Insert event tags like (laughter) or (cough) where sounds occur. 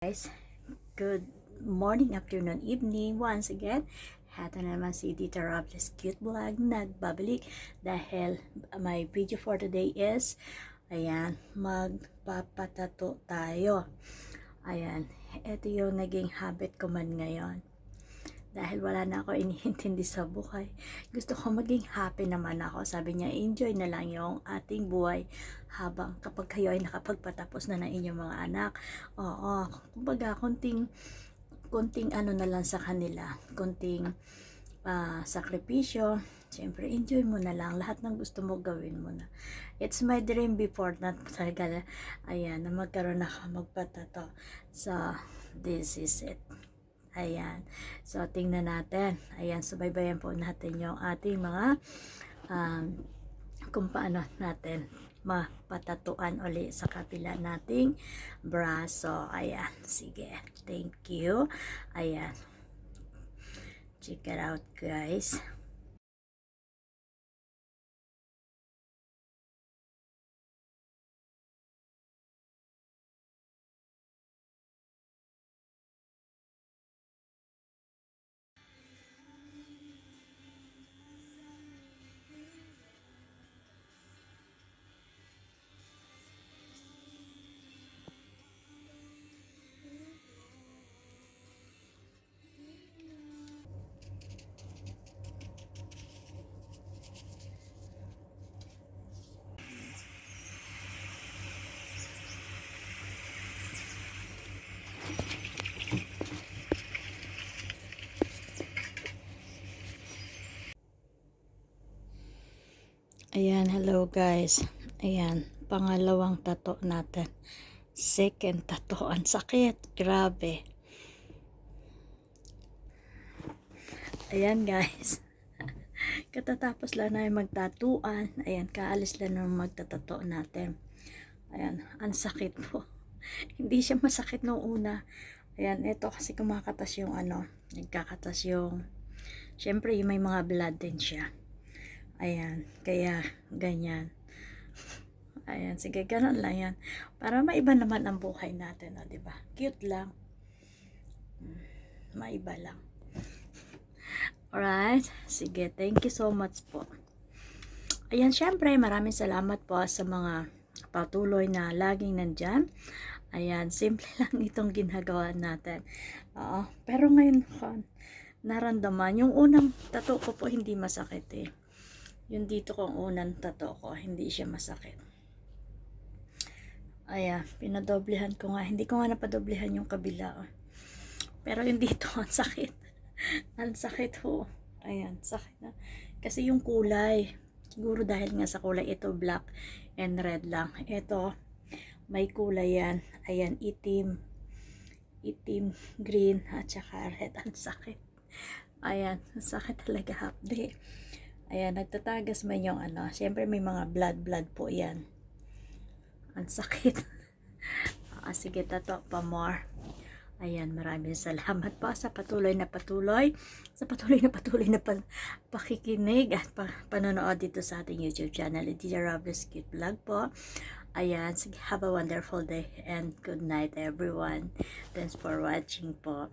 guys. Good morning, afternoon, evening. Once again, Hata na naman si Dita Robles Cute Vlog nagbabalik dahil my video for today is ayan, magpapatato tayo. Ayan, ito yung naging habit ko man ngayon. Dahil wala na ako iniintindi sa buhay. Gusto ko maging happy naman ako. Sabi niya, enjoy na lang yung ating buhay habang kapag kayo ay nakapagpatapos na ng inyong mga anak. Oo, kumbaga, konting, konting ano na lang sa kanila. Konting ah, sakripisyo. Siyempre, enjoy mo na lang. Lahat ng gusto mo gawin mo na. It's my dream before na talaga, ayan, na magkaroon ako magpatato. So, this is it. Ayan. So, tingnan natin. Ayan, subaybayan po natin yung ating mga um, kung paano natin mapatatuan uli sa kapila nating braso. Ayan. Sige. Thank you. Ayan. Check it out, guys. Ayan, hello guys. Ayan, pangalawang tato natin. Second tato. (laughs) Ang sakit. Grabe. Ayan guys. (laughs) Katatapos lang na magtatuan. Ayan, kaalis lang nung magtatato natin. Ayan, ang sakit po. (laughs) Hindi siya masakit nung una. Ayan, ito kasi kumakatas yung ano, nagkakatas yung, syempre may mga blood din siya. Ayan, kaya ganyan. Ayan, sige, ganun lang yan. Para maiba naman ang buhay natin, o, di ba? Cute lang. Mm, Maiba lang. Alright, sige, thank you so much po. Ayan, syempre, maraming salamat po sa mga patuloy na laging nandyan. Ayan, (laughs) simple lang itong ginagawa natin. Oo, pero ngayon ko, naramdaman, yung unang tato ko po hindi masakit eh. Yung dito kong unang tato ko, hindi siya masakit. Ayan, pinadoblehan ko nga. Hindi ko nga napadoblehan yung kabila. oh. Pero yung dito, (laughs) ang sakit. ang sakit ho. Ayan, sakit na. Kasi yung kulay, siguro dahil nga sa kulay, ito black and red lang. Ito, may kulay yan. Ayan, itim. Itim, green, at saka red. Ang sakit. Ayan, ang sakit talaga day. Ayan, nagtatagas man yung ano. Siyempre may mga blood-blood po yan. Ang sakit. (laughs) ah, sige, tato pa more. Ayan, maraming salamat po sa patuloy na patuloy, sa patuloy na patuloy na pa, pakikinig at pa, panonood dito sa ating YouTube channel, DJ Robles Cute Vlog po. Ayan, sige, have a wonderful day and good night everyone. Thanks for watching po.